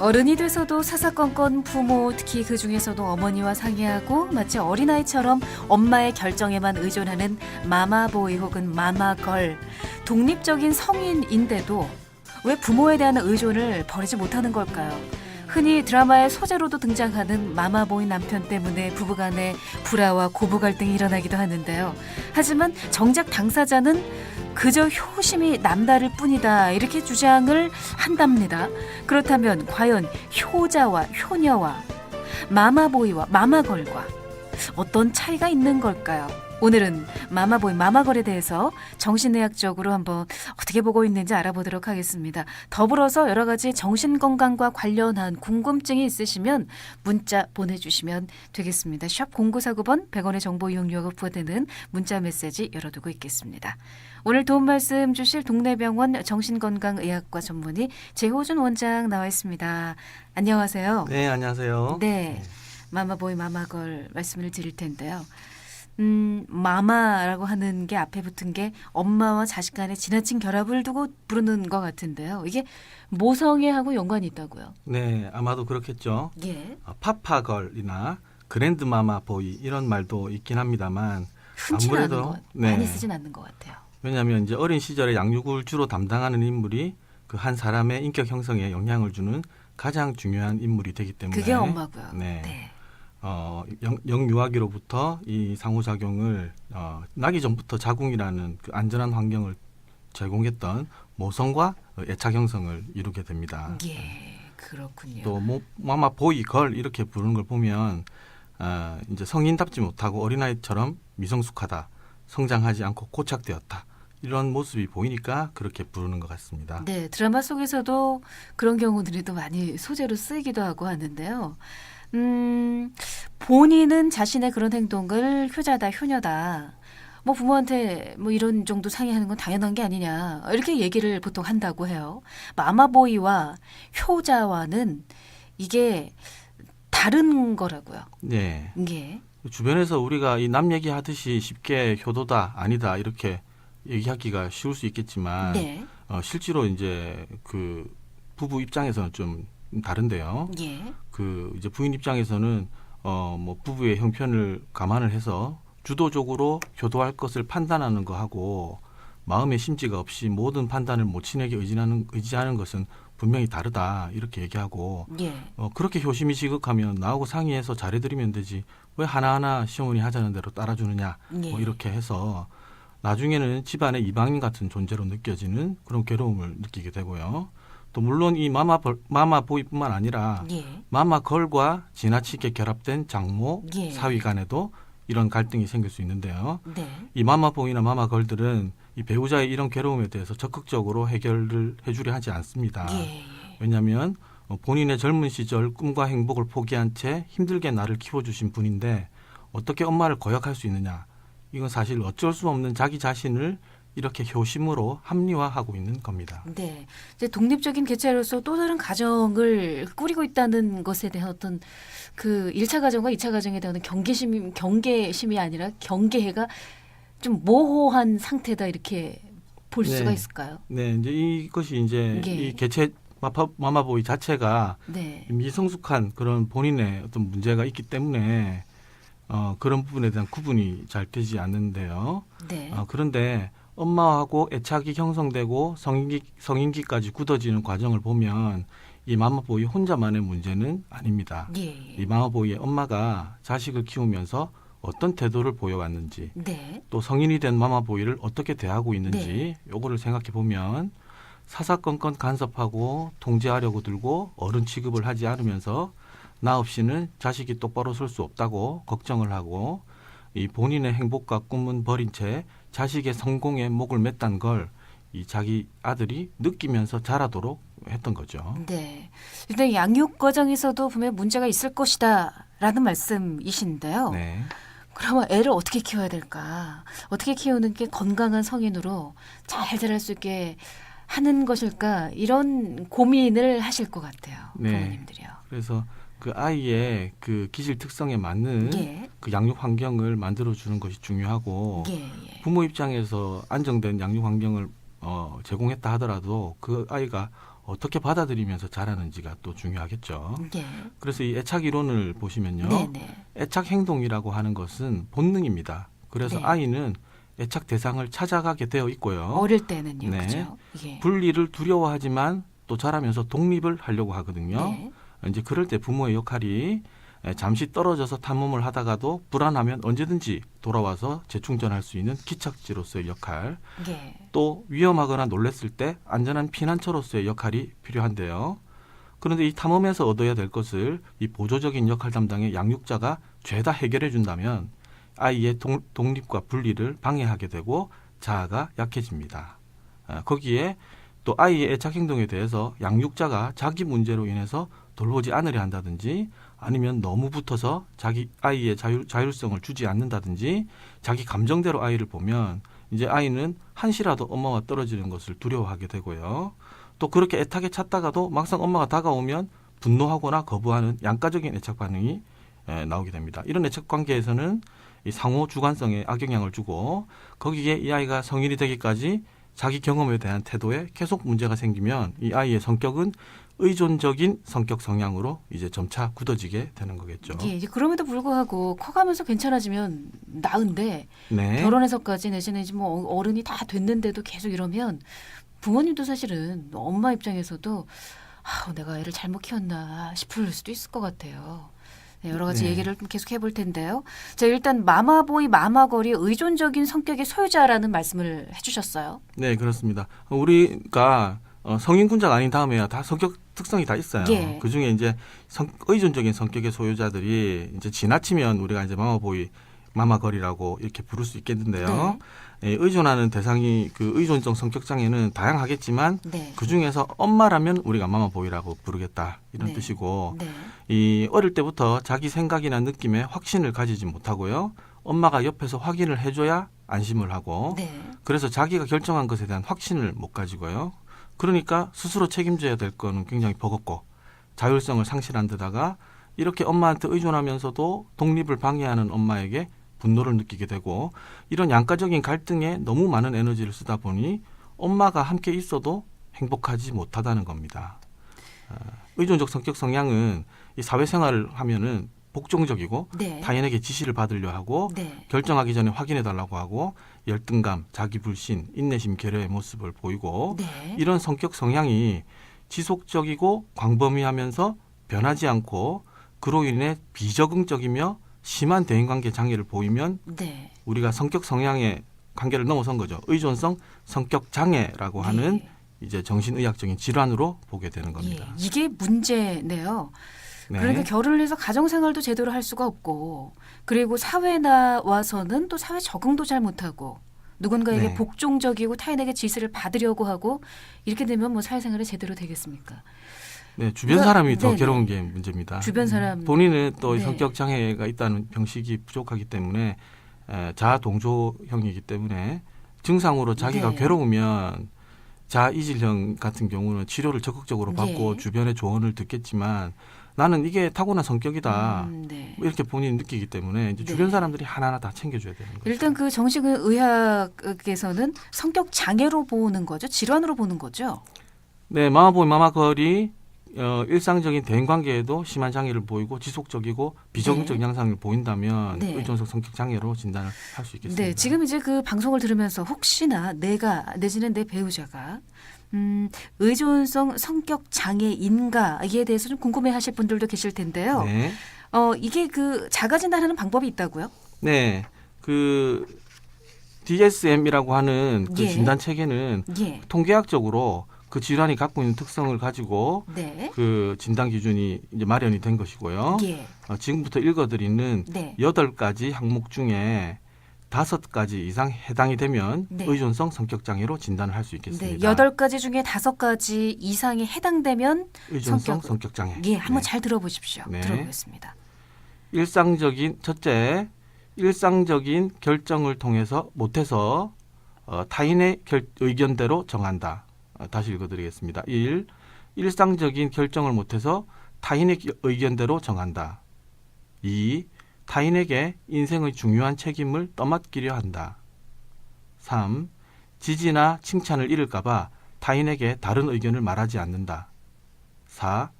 어른이 돼서도 사사건건 부모 특히 그 중에서도 어머니와 상의하고 마치 어린아이처럼 엄마의 결정에만 의존하는 마마보이 혹은 마마걸 독립적인 성인인데도 왜 부모에 대한 의존을 버리지 못하는 걸까요? 흔히 드라마의 소재로도 등장하는 마마보이 남편 때문에 부부간에 불화와 고부 갈등이 일어나기도 하는데요. 하지만 정작 당사자는 그저 효심이 남다를 뿐이다 이렇게 주장을 한답니다. 그렇다면 과연 효자와 효녀와 마마보이와 마마걸과 어떤 차이가 있는 걸까요? 오늘은 마마보이 마마걸에 대해서 정신의학적으로 한번 어떻게 보고 있는지 알아보도록 하겠습니다. 더불어서 여러 가지 정신건강과 관련한 궁금증이 있으시면 문자 보내주시면 되겠습니다. 샵 0949번 100원의 정보 이용료가 부과되는 문자 메시지 열어두고 있겠습니다. 오늘 도움 말씀 주실 동네병원 정신건강의학과 전문의 재호준 원장 나와 있습니다. 안녕하세요. 네, 안녕하세요. 네. 마마보이 마마걸 말씀을 드릴 텐데요. 음, 마마라고 하는 게 앞에 붙은 게 엄마와 자식 간의 지나친 결합을 두고 부르는 것 같은데요. 이게 모성애하고 연관이 있다고요. 네, 아마도 그렇겠죠. 예. 어, 파파걸이나 그랜드마마 보이 이런 말도 있긴 합니다만 아무래도, 네. 많이 쓰진 않는 것 같아요. 왜냐하면 이제 어린 시절에 양육을 주로 담당하는 인물이 그 한 사람의 인격 형성에 영향을 주는 가장 중요한 인물이 되기 때문에 그게 엄마고요. 네. 네. 어, 영, 영유아기로부터 이 상호작용을 어, 나기 전부터 자궁이라는 그 안전한 환경을 제공했던 모성과 애착 형성을 이루게 됩니다. 예. 그렇군요. 또 뭐, 마마 보이 걸 이렇게 부르는 걸 보면 아, 이제 성인답지 못하고 어린아이처럼 미성숙하다 성장하지 않고 고착되었다 이런 모습이 보이니까 그렇게 부르는 것 같습니다. 네, 드라마 속에서도 그런 경우들이 또 많이 소재로 쓰이기도 하고 하는데요. 음, 본인은 자신의 그런 행동을 효자다, 효녀다. 뭐 부모한테 뭐 이런 정도 상의하는 건 당연한 게 아니냐. 이렇게 얘기를 보통 한다고 해요. 마마보이와 효자와는 이게 다른 거라고요. 네. 이게. 주변에서 우리가 이 남 얘기하듯이 쉽게 효도다 아니다 이렇게 얘기하기가 쉬울 수 있겠지만 네. 어, 실제로 이제 그 부부 입장에서는 좀 다른데요. 예. 그 이제 부인 입장에서는 어뭐 부부의 형편을 감안을 해서 주도적으로 효도할 것을 판단하는 거하고 마음의 심지가 없이 모든 판단을 모친에게 의지하는 의지하는 것은 분명히 다르다 이렇게 얘기하고 예. 어 그렇게 효심이 지극하면 나하고 상의해서 잘해드리면 되지 왜 하나하나 시어머니 하자는 대로 따라주느냐 예. 뭐 이렇게 해서 나중에는 집안의 이방인 같은 존재로 느껴지는 그런 괴로움을 느끼게 되고요. 또 물론 이 마마 벌- 마마 보이뿐만 아니라 예. 마마 걸과 지나치게 결합된 장모 예. 사위 간에도 이런 갈등이 생길 수 있는데요. 네. 이 마마 보이나 마마 걸들은 이 배우자의 이런 괴로움에 대해서 적극적으로 해결을 해주려 하지 않습니다. 예. 왜냐하면 어, 본인의 젊은 시절 꿈과 행복을 포기한 채 힘들게 나를 키워주신 분인데 어떻게 엄마를 거역할 수 있느냐? 이건 사실 어쩔 수 없는 자기 자신을 이렇게 효심으로 합리화하고 있는 겁니다. 네. 이제 독립적인 개체로서 또 다른 가정을 꾸리고 있다는 것에 대한 어떤 그 1차 가정과 2차 가정에 대한 경계심이 경계심이 아니라 경계가 좀 모호한 상태다 이렇게 볼 네. 수가 있을까요? 네, 이제 이것이 이제 예. 이 개체 마파, 마마보이 자체가 네. 미성숙한 그런 본인의 어떤 문제가 있기 때문에 어, 그런 부분에 대한 구분이 잘 되지 않는데요. 네. 어, 그런데 엄마하고 애착이 형성되고 성인기, 성인기까지 굳어지는 과정을 보면 이 마마보이 혼자만의 문제는 아닙니다. 예. 이 마마보이의 엄마가 자식을 키우면서 어떤 태도를 보여왔는지 네. 또 성인이 된 마마보이를 어떻게 대하고 있는지 네. 요거를 생각해 보면 사사건건 간섭하고 통제하려고 들고 어른 취급을 하지 않으면서 나 없이는 자식이 똑바로 설 수 없다고 걱정을 하고 이 본인의 행복과 꿈은 버린 채 자식의 성공에 목을 맸단 걸 이 자기 아들이 느끼면서 자라도록 했던 거죠. 네. 일단 양육 과정에서도 분명 문제가 있을 것이다라는 말씀이신데요. 네. 그러면 애를 어떻게 키워야 될까? 어떻게 키우는 게 건강한 성인으로 잘 자랄 수 있게 하는 것일까? 이런 고민을 하실 것 같아요. 네. 부모님들이요. 그래서 그 아이의 그 기질 특성에 맞는 예. 그 양육 환경을 만들어 주는 것이 중요하고 예, 예. 부모 입장에서 안정된 양육 환경을 어, 제공했다 하더라도 그 아이가 어떻게 받아들이면서 자라는지가 또 중요하겠죠. 예. 그래서 이 애착 이론을 보시면요. 네네. 애착 행동이라고 하는 것은 본능입니다. 그래서 네. 아이는 애착 대상을 찾아가게 되어 있고요. 어릴 때는요. 네. 그죠? 예. 분리를 두려워하지만 또 자라면서 독립을 하려고 하거든요. 네. 이제 그럴 때 부모의 역할이 에, 잠시 떨어져서 탐험을 하다가도 불안하면 언제든지 돌아와서 재충전할 수 있는 기착지로서의 역할, 예. 또 위험하거나 놀랬을 때 안전한 피난처로서의 역할이 필요한데요. 그런데 이 탐험에서 얻어야 될 것을 이 보조적인 역할 담당의 양육자가 죄다 해결해 준다면 아이의 동- 독립과 분리를 방해하게 되고 자아가 약해집니다. 아, 거기에 또 아이의 애착 행동에 대해서 양육자가 자기 문제로 인해서 돌보지 않으려 한다든지 아니면 너무 붙어서 자기 아이의 자율, 자율성을 주지 않는다든지 자기 감정대로 아이를 보면 이제 아이는 한시라도 엄마와 떨어지는 것을 두려워하게 되고요. 또 그렇게 애타게 찾다가도 막상 엄마가 다가오면 분노하거나 거부하는 양가적인 애착 반응이 에, 나오게 됩니다. 이런 애착 관계에서는 이 상호 주관성에 악영향을 주고 거기에 이 아이가 성인이 되기까지 자기 경험에 대한 태도에 계속 문제가 생기면 이 아이의 성격은 의존적인 성격 성향으로 이제 점차 굳어지게 되는 거겠죠. 예, 그럼에도 불구하고 커가면서 괜찮아지면 나은데 네. 결혼해서까지 내지는 이제 뭐 어른이 다 됐는데도 계속 이러면 부모님도 사실은 엄마 입장에서도 아, 내가 애를 잘못 키웠나 싶을 수도 있을 것 같아요. 네, 여러 가지 네. 얘기를 좀 계속 해볼 텐데요. 자, 일단 마마보이 마마걸이 의존적인 성격의 소유자라는 말씀을 해주셨어요. 네, 그렇습니다. 우리가 어, 성인군자가 아닌 다음에야 다 성격 특성이 다 있어요. 예. 그 중에 이제 성, 의존적인 성격의 소유자들이 이제 지나치면 우리가 이제 마마보이, 마마걸이라고 이렇게 부를 수 있겠는데요. 예, 의존하는 대상이 그 의존성 성격 장애는 다양하겠지만 네. 그 중에서 엄마라면 우리가 마마 보이라고 부르겠다 이런 네. 뜻이고 네. 이 어릴 때부터 자기 생각이나 느낌에 확신을 가지지 못하고요. 엄마가 옆에서 확인을 해줘야 안심을 하고 네. 그래서 자기가 결정한 것에 대한 확신을 못 가지고요. 그러니까 스스로 책임져야 될 거는 굉장히 버겁고 자율성을 상실한 데다가 이렇게 엄마한테 의존하면서도 독립을 방해하는 엄마에게 분노를 느끼게 되고 이런 양가적인 갈등에 너무 많은 에너지를 쓰다 보니 엄마가 함께 있어도 행복하지 못하다는 겁니다. 아, 의존적 성격 성향은 이 사회생활을 하면은 복종적이고 네. 타인에게 지시를 받으려 하고 네. 결정하기 전에 확인해 달라고 하고 열등감, 자기 불신, 인내심, 결여의 모습을 보이고 네. 이런 성격 성향이 지속적이고 광범위하면서 변하지 않고 그로 인해 비적응적이며 심한 대인관계 장애를 보이면 네. 우리가 성격 성향의 관계를 넘어선 거죠. 의존성 성격 장애라고 하는 네. 이제 정신의학적인 질환으로 보게 되는 겁니다. 예, 이게 문제네요. 네. 그러니까 결혼을 해서 가정 생활도 제대로 할 수가 없고 그리고 사회에 나와서는 또 사회 적응도 잘 못하고 누군가에게 네. 복종적이고 타인에게 지시를 받으려고 하고 이렇게 되면 뭐 사회생활이 제대로 되겠습니까? 네, 주변 사람이 더 네네. 괴로운 게 문제입니다. 주변 사람 본인은 또 네. 성격 장애가 있다는 병식이 부족하기 때문에 에, 자아 동조형이기 때문에 증상으로 자기가 네. 괴로우면 자아 이질형 같은 경우는 치료를 적극적으로 받고 네. 주변의 조언을 듣겠지만 나는 이게 타고난 성격이다. 음, 네. 뭐 이렇게 본인이 느끼기 때문에 이제 네. 주변 사람들이 하나하나 다 챙겨줘야 되는 거죠. 일단 그 정신의학에서는 성격 장애로 보는 거죠, 질환으로 보는 거죠. 네, 마마보이 마마걸이 어, 일상적인 대인 관계에도 심한 장애를 보이고 지속적이고 비정적 양상을 보인다면 네. 의존성 성격 장애로 진단을 할 수 있겠습니다. 네, 지금 이제 그 방송을 들으면서 혹시나 내가 내지는 내 배우자가 음, 의존성 성격 장애인가에 대해서 좀 궁금해하실 분들도 계실 텐데요. 네. 어, 이게 그 자가 진단하는 방법이 있다고요? 네. 그 DSM이라고 하는 그 예. 진단 체계는 예, 통계학적으로 그 질환이 갖고 있는 특성을 가지고 네, 그 진단 기준이 이제 마련이 된 것이고요. 예, 어, 지금부터 읽어드리는 네, 여덟 가지 항목 중에 다섯 가지 이상 해당이 되면 네. 의존성 성격 장애로 진단을 할수 네, 있겠습니다. 여덟 가지 중에 다섯 가지 이상에 해당되면 의존성 성격- 성격 장애. 예, 한번 네. 잘 들어보십시오. 네. 들어보겠습니다. 일상적인 첫째 일상적인 결정을 통해서 못해서 어, 타인의 결, 의견대로 정한다. 어, 다시 읽어드리겠습니다. 1. 일상적인 결정을 못해서 타인의 기- 의견대로 정한다. 2. 타인에게 인생의 중요한 책임을 떠맡기려 한다. 3. 지지나 칭찬을 잃을까봐 타인에게 다른 의견을 말하지 않는다. 4.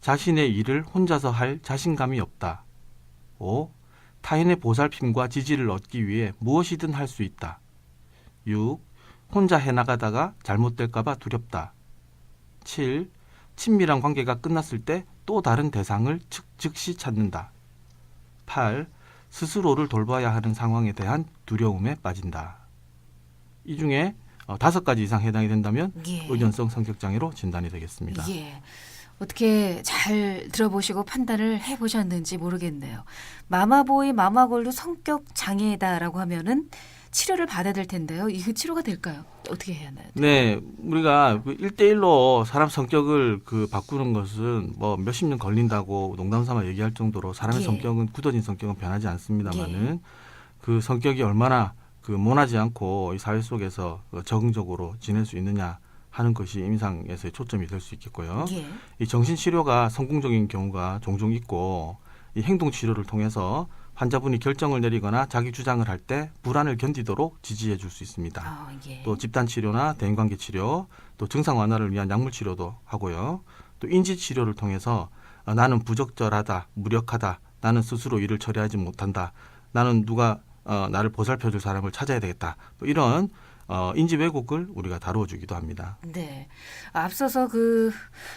자신의 일을 혼자서 할 자신감이 없다. 5. 타인의 보살핌과 지지를 얻기 위해 무엇이든 할 수 있다. 6. 혼자 해나가다가 잘못될까봐 두렵다. 7. 친밀한 관계가 끝났을 때 또 다른 대상을 즉, 즉시 찾는다. 8. 스스로를 돌봐야 하는 상황에 대한 두려움에 빠진다. 이 중에 어, 다섯 가지 이상 해당이 된다면 예. 의존성 성격 장애로 진단이 되겠습니다. 예. 어떻게 잘 들어보시고 판단을 해보셨는지 모르겠네요. 마마보이, 마마걸도 성격 장애다라고 하면은 치료를 받아야 될 텐데요. 이거 치료가 될까요? 어떻게 해야 하나요? 네, 우리가 그 1대1로 사람 성격을 그 바꾸는 것은 뭐 몇십 년 걸린다고 농담 삼아 얘기할 정도로 사람의 예. 성격은 굳어진 성격은 변하지 않습니다만은 예. 그 성격이 얼마나 그 모나지 않고 이 사회 속에서 그 적응적으로 지낼 수 있느냐 하는 것이 임상에서의 초점이 될 수 있겠고요. 예. 이 정신 치료가 성공적인 경우가 종종 있고 이 행동 치료를 통해서 환자분이 결정을 내리거나 자기 주장을 할 때 불안을 견디도록 지지해 줄 수 있습니다. 아, 예. 또 집단 치료나 대인관계 치료, 또 증상 완화를 위한 약물 치료도 하고요. 또 인지 치료를 통해서 어, 나는 부적절하다, 무력하다, 나는 스스로 일을 처리하지 못한다, 나는 누가 어, 나를 보살펴줄 사람을 찾아야 되겠다. 뭐 이런 어, 인지 왜곡을 우리가 다루어주기도 합니다. 네. 앞서서 그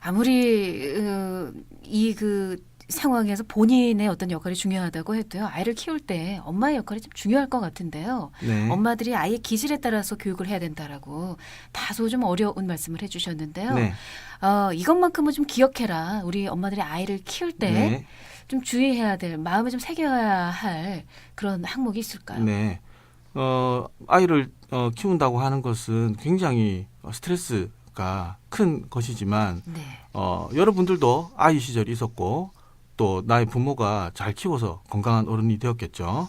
아무리 어, 이그 상황에서 본인의 어떤 역할이 중요하다고 해도요. 아이를 키울 때 엄마의 역할이 좀 중요할 것 같은데요. 네. 엄마들이 아이의 기질에 따라서 교육을 해야 된다라고 다소 좀 어려운 말씀을 해주셨는데요. 네. 어, 이것만큼은 좀 기억해라. 우리 엄마들이 아이를 키울 때좀 네. 주의해야 될 마음에 좀 새겨야 할 그런 항목이 있을까요? 네. 어, 아이를 어, 키운다고 하는 것은 굉장히 스트레스가 큰 것이지만 네. 어, 여러분들도 아이 시절이 있었고 또 나의 부모가 잘 키워서 건강한 어른이 되었겠죠.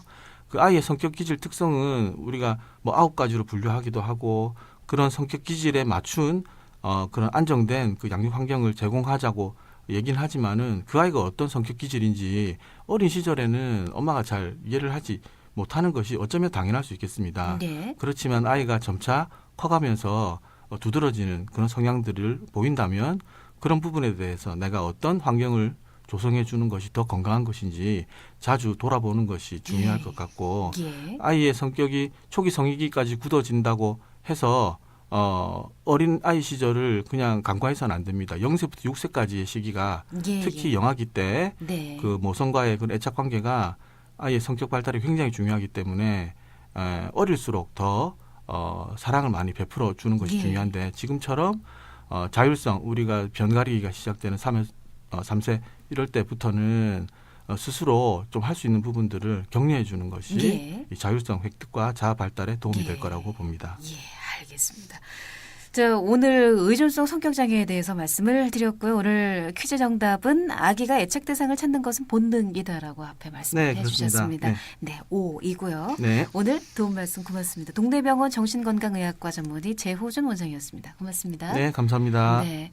그 아이의 성격 기질 특성은 우리가 뭐 아홉 가지로 분류하기도 하고 그런 성격 기질에 맞춘 어, 그런 안정된 그 양육 환경을 제공하자고 얘기는 하지만은 그 아이가 어떤 성격 기질인지 어린 시절에는 엄마가 잘 이해를 하지 못하는 것이 어쩌면 당연할 수 있겠습니다. 네. 그렇지만 아이가 점차 커가면서 어, 두드러지는 그런 성향들을 보인다면 그런 부분에 대해서 내가 어떤 환경을 조성해 주는 것이 더 건강한 것인지 자주 돌아보는 것이 중요할 예. 것 같고 예. 아이의 성격이 초기 성인기까지 굳어진다고 해서 어, 어린 아이 시절을 그냥 간과해서는 안 됩니다. 0세부터 6세까지의 시기가 예. 특히 예. 영아기 때 네. 그 모성과의 그 애착 관계가 아이의 성격 발달에 굉장히 중요하기 때문에 에, 어릴수록 더 어, 사랑을 많이 베풀어 주는 것이 예. 중요한데 지금처럼 어, 자율성 우리가 변가리기가 시작되는 3, 어, 3세 이럴 때부터는 어, 스스로 좀 할 수 있는 부분들을 격려해 주는 것이 예. 이 자율성 획득과 자아 발달에 도움이 예. 될 거라고 봅니다. 예, 알겠습니다. 자, 오늘 의존성 성격 장애에 대해서 말씀을 드렸고요. 오늘 퀴즈 정답은 아기가 애착 대상을 찾는 것은 본능이다라고 앞에 말씀을 네. 주셨습니다. 네. 네, 오이고요. 네. 오늘 도움 말씀 고맙습니다. 동대병원 정신건강의학과 전문의 재호준 원장이었습니다. 고맙습니다. 네, 감사합니다. 네.